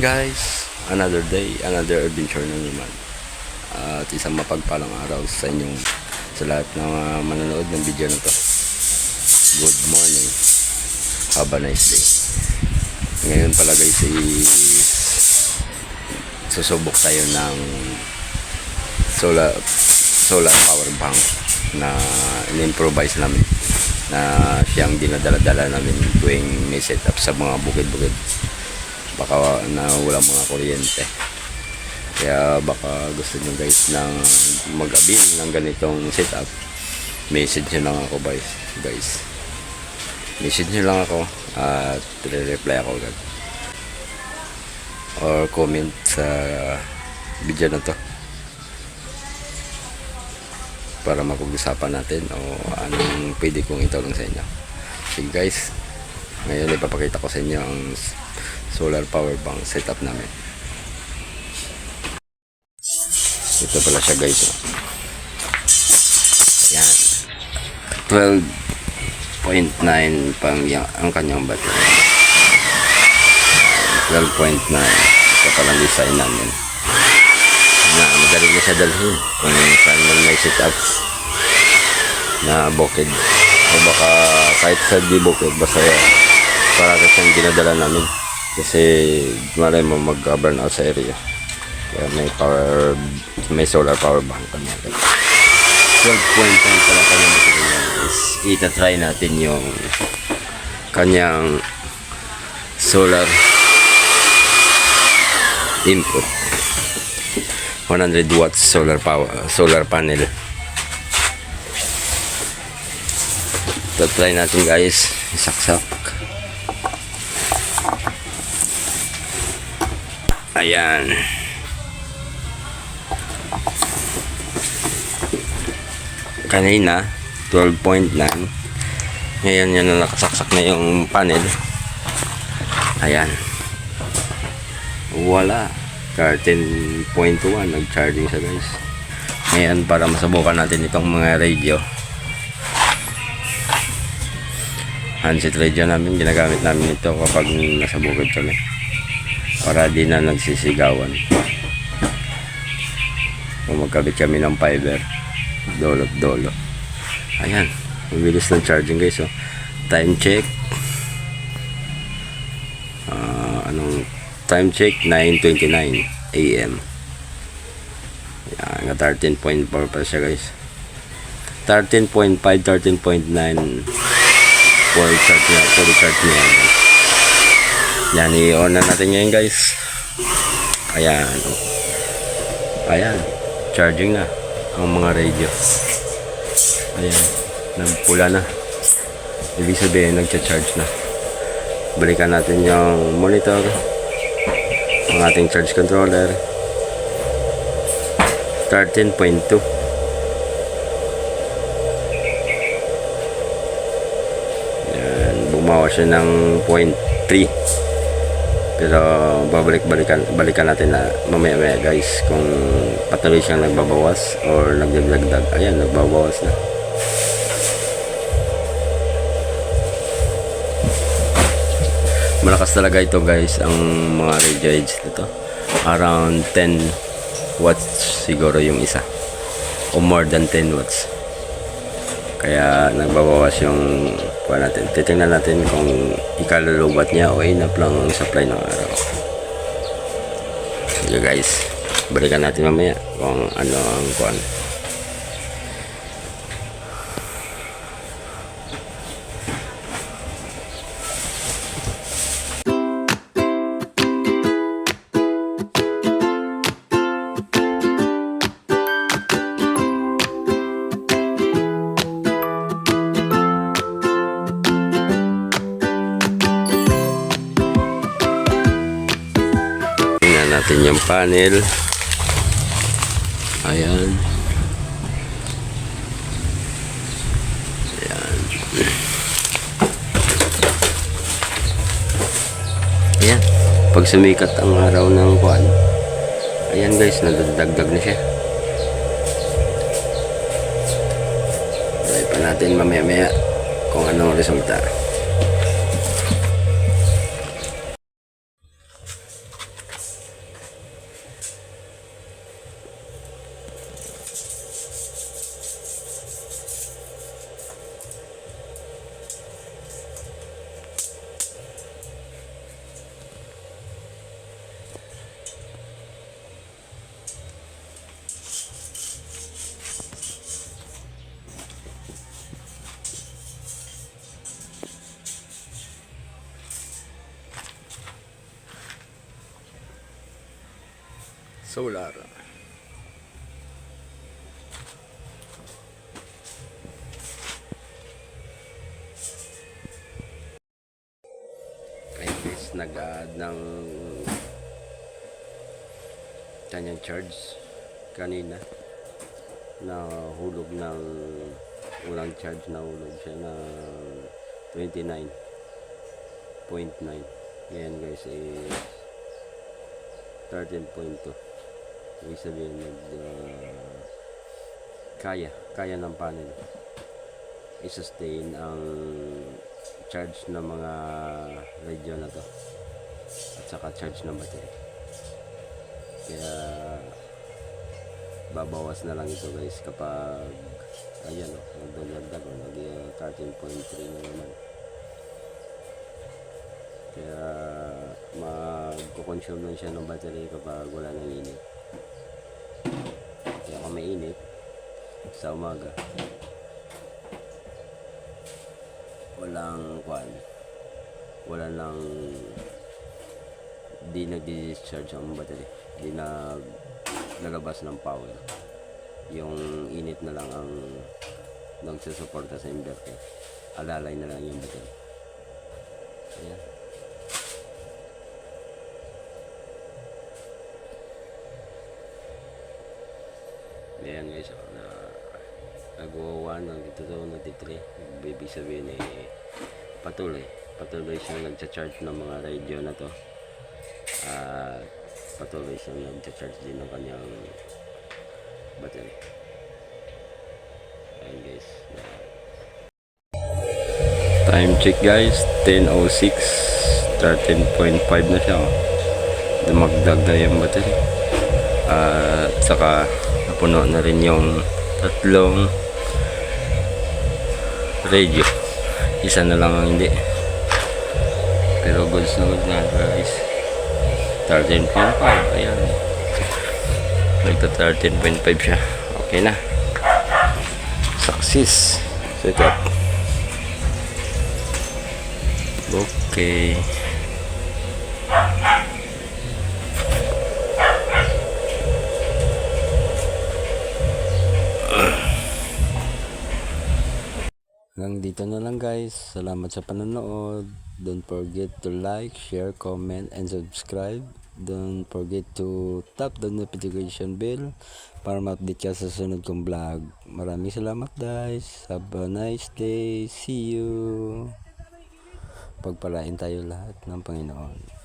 guys, another day, another adventure na naman. At isang mapagpalang araw sa inyong sa lahat ng mga manonood ng video na to. Good morning. Have a nice day. Ngayon pala guys, i- susubok tayo ng solar solar power bank na in-improvise namin na siyang dinadala-dala namin tuwing may setup sa mga bukid-bukid baka na wala mga kuryente. Kaya baka gusto nyo guys na mag-abil ng ganitong setup message nyo lang ako guys guys. Message nyo lang ako at re-reply ako agad. Or comment sa video na to. Para mapag-usapan natin o anong pwede kong itulong sa inyo. Sige guys. Ngayon ipapakita ko sa inyo ang solar power bank setup namin. Ito pala siya guys oh. yan. 12.9 pang yang, ang kanyang battery. 12.9 ito pala design namin. Na madali na siya dalhin. Kung saan man may setup na bukid o baka kahit sa di bukid basta para kasi siyang ginadala namin kasi malay mo mag burn out sa area. Kaya may power may solar power bank kanya 12.9 pala niya is itatry natin yung kanyang solar input. 100 watts solar power solar panel. Try natin guys. Isaksak ayan. Kanina 12.9 ngayon yan na nakasaksak na yung panel. Ayan. Wala. 13.1 nag-charging siya guys. Ngayon para masubukan natin itong mga radio. Handset radio namin ginagamit namin ito kapag nasa bukid kami para di na nagsisigawan. Kung magkabit kami ng fiber dolo dolo. Ayan mabilis ng charging guys oh. time check. Ah, anong time check? 9.29 AM yan 13.4 pa siya guys. 13.5 13.9 full charge niya full charge guys yan i-on na natin ngayon guys. Ayan. Ayan. Charging na ang mga radio. Ayan. Nagpula na. Ibig sabihin nagcha-charge na. Balikan natin yung monitor. Ang ating charge controller. 13.2 yan bumawa siya ng 0.3 pero babalik balikan natin na mamaya maya guys kung patuloy siyang nagbabawas or nagdagdag ayan nagbabawas na. Malakas talaga ito guys ang mga radio nito around 10 watts siguro yung isa. O more than 10 watts. Kaya nagbabawas yung kuha natin. Titingnan natin kung ikalulubat niya o enough lang ang supply ng araw. Sige guys. Balikan natin mamaya kung ano ang kuha Yung panel. Ayan. Ayan. Ayan. Pag sumikat ang araw ng kuan, ayan guys, nadadagdag na siya. Try pa natin mamaya-maya kung anong resulta. Solar. Kaya guys, nag-add ng kanyang charge kanina. Na hulog ng unang charge na hulog siya ng 29.9 ngayon guys is 13.2 ibig sabihin nag uh, kaya kaya ng panel i-sustain ang charge ng mga radio na to. At saka charge ng battery. Kaya babawas na lang ito guys kapag ayan o nagdagdag o nag 13.3 na naman. Kaya magkukonsume lang siya ng battery kapag wala nang init kaya kung may init sa umaga. Walang kwan. Wala nang di nagdi-discharge ang battery. Di na lalabas ng power. Yung init na lang ang nagsusuporta sa inverter. Alalay na lang yung battery. Ayan ayan guys oh, na nag-1 nag-2 nag-3 ibig sabihin eh patuloy. Patuloy siyang nagcha-charge ng mga radio na to. At patuloy siyang nagcha-charge din ng kanyang battery. Ayan guys na- time check guys 10.06 13.5 na siya oh. dumagdag na yung battery. At saka napuno na rin yung tatlong radio. Isa na lang ang hindi. Pero goods na goods na guys. 13.5 ayan. Nagta 13.5 siya. Okay na. Success. Setup okay Hanggang dito na lang guys. Salamat sa panonood. Don't forget to like, share, comment, and subscribe. Don't forget to tap the notification bell para ma-update ka sa sunod kong vlog. Maraming salamat guys. Have a nice day. See you. Pagpalain tayo lahat ng Panginoon.